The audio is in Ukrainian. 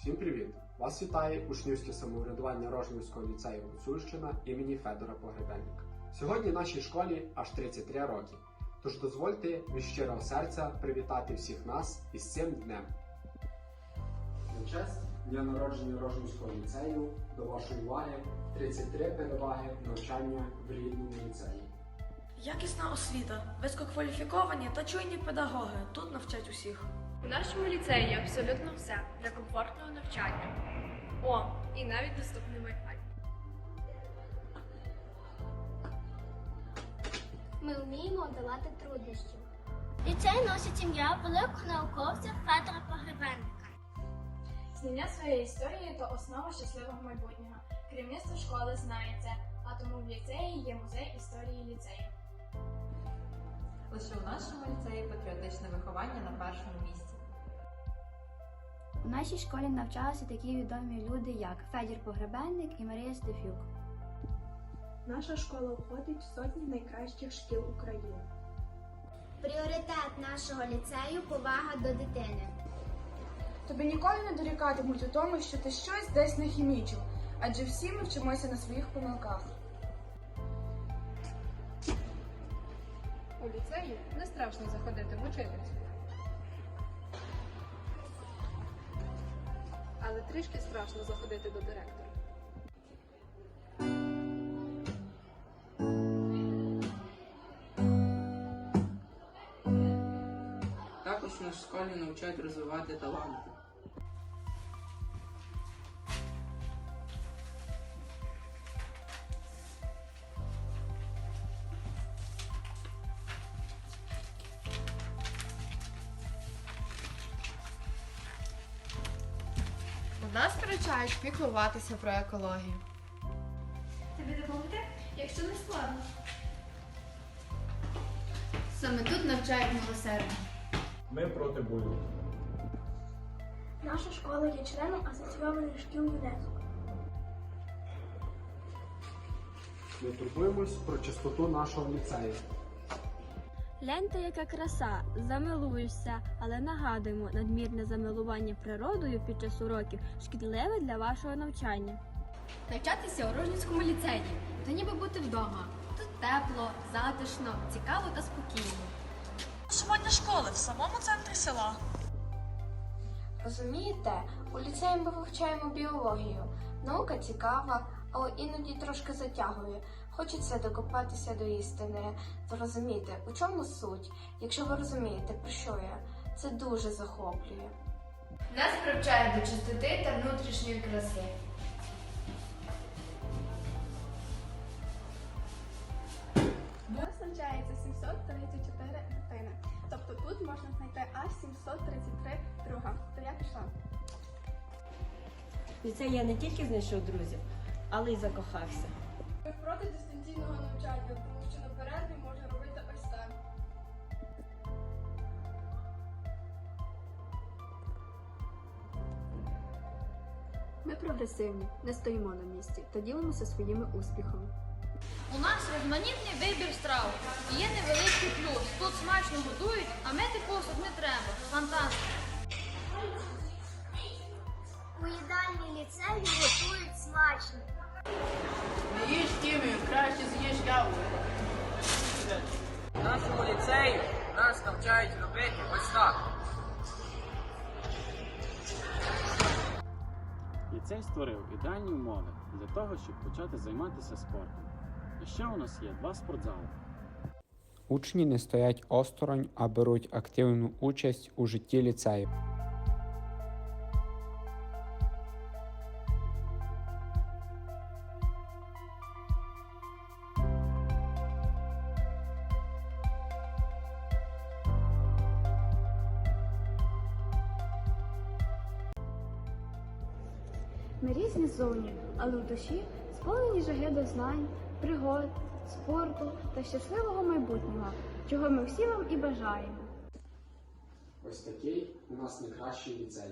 Всім привіт! Вас вітає учнівське самоврядування Рожнівського ліцею Гуцульщина імені Федора Погребенника. Сьогодні нашій школі аж 33 роки. Тож дозвольте від щирого серця привітати всіх нас із цим днем. На честь дня народження Рожнівського ліцею до вашої уваги 33 переваги навчання в рідному ліцеї. Якісна освіта, висококваліфіковані та чуйні педагоги тут навчать усіх. У нашому ліцеї є абсолютно все для комфортного навчання. О, і навіть доступний Wi-Fi. Ми вміємо долати труднощі. Ліцей носить ім'я великого науковця Федора Погребенника. Знання своєї історії то основа щасливого майбутнього. Керівництво школи знає це, а тому в ліцеї є музей історії ліцею. Лише у нашому ліцеї патріотичне виховання на першому місці. Нашій школі навчалися такі відомі люди, як Федір Погребенник і Марія Стефюк. Наша школа входить в сотні найкращих шкіл України. Пріоритет нашого ліцею повага до дитини. Тобі ніколи не дорікатимуть у тому, що ти щось десь нахімічив, адже всі ми вчимося на своїх помилках. У ліцеї не страшно заходити в учительську. Але трішки страшно заходити до директора. Також на школі навчають розвивати таланти. Нас привчають піклуватися про екологію. Тобі допомогти, якщо не складно. Саме тут навчають милосердя. Ми проти бою. Наша школа є членом асоційованих шкіл ЮНЕСКО. Ми турбуємось про чистоту нашого ліцею. Гляньте, яка краса, замилуєшся, але нагадуємо, надмірне замилування природою під час уроків шкідливе для вашого навчання. Навчатися у Рожнівському ліцеї то ніби бути вдома. Тут тепло, затишно, цікаво та спокійно. Сьогодні школи в самому центрі села. Розумієте, у ліцеї ми вивчаємо біологію. Наука цікава, але іноді трошки затягує. Хочеться докопатися до істини, зрозуміти, у чому суть. Якщо ви розумієте, про що я, це дуже захоплює. Нас привчають до чистоти та внутрішньої краси. Навчається 734 дитини. Тобто тут можна знайти аж 733 друга. То я пішла. Ліцей я не тільки знайшов друзів, але й закохався. Ми проти дистанційного навчання, тому що на перерві можна робити ось так. Ми прогресивні, не стоїмо на місці та ділимося своїми успіхами. У нас різноманітний вибір страв. І є невеликий плюс. Тут смачно готують, а мити посуд не треба. Фантастика! У їдальні ліцею готують смачно. Не їж хімію, краще з'їж яблуко. В нашому ліцеї нас навчають робити ось так. Ліцей створив ідеальні умови для того, щоб почати займатися спортом. А ще у нас є два спортзали. Учні не стоять осторонь, а беруть активну участь у житті ліцею. Ми різні зовні, але в душі сповнені жаги до знань, пригод, спорту та щасливого майбутнього, чого ми всі вам і бажаємо. Ось такий у нас найкращий ліцей.